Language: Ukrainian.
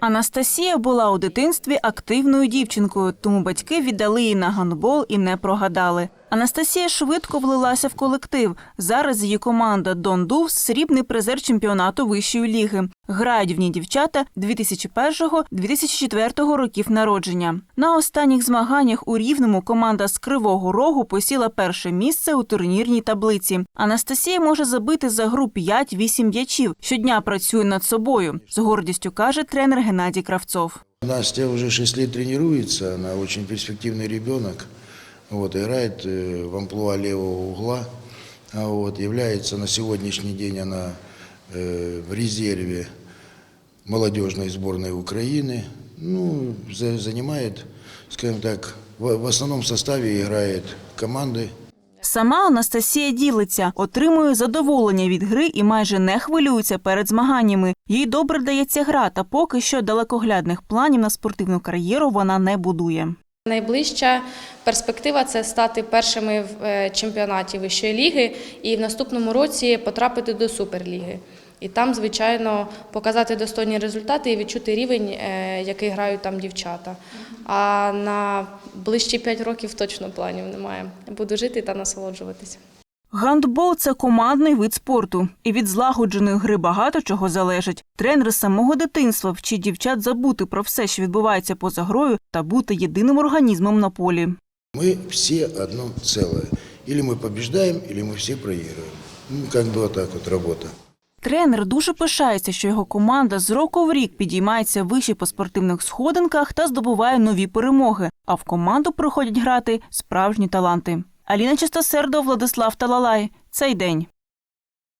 Анастасія була у дитинстві активною дівчинкою, тому батьки віддали її на гандбол і не прогадали. Анастасія швидко влилася в колектив. Зараз її команда Дон Дувс – срібний призер чемпіонату вищої ліги. Грають в ній дівчата 2001-2004 років народження. На останніх змаганнях у Рівному команда з Кривого Рогу посіла перше місце у турнірній таблиці. Анастасія може забити за гру 5-8 м'ячів. Щодня працює над собою. З гордістю каже тренер Геннадій Кравцов. Настя уже 6 лет тренируется, она очень перспективный ребенок Вот, играет э, в амплуа левого угла. А вот, является на сегодняшний день она э, в резерве молодежной сборной Украины. Ну, за- занимает, скажем так, в, в основном составе играет команды. Сама Анастасія ділиться, отримує задоволення від гри і майже не хвилюється перед змаганнями. Їй добре дається гра, та поки що далекоглядних планів на спортивну кар'єру вона не будує. Найближча перспектива це стати першими в е, чемпіонаті вищої ліги і в наступному році потрапити до суперліги. І там, звичайно, показати достойні результати і відчути рівень, е, який грають там дівчата. А на ближчі 5 років точно планів немає. Буду жити та насолоджуватися. Гандбол це командний вид спорту, і від злагодженої гри багато чого залежить. Тренер з самого дитинства вчить дівчат забути про все, що відбувається поза грою, та бути єдиним організмом на полі. Мы все одно целое. Или мы побеждаем, или мы все проигрываем. Ну, как бы вот так вот работа. Тренер дуже пишається, що його команда з року в рік підіймається вище по спортивних сходинках та здобуває нові перемоги. А в команду приходять грати справжні таланти. Аліна Чистосердо, Владислав Талалай. Цей день.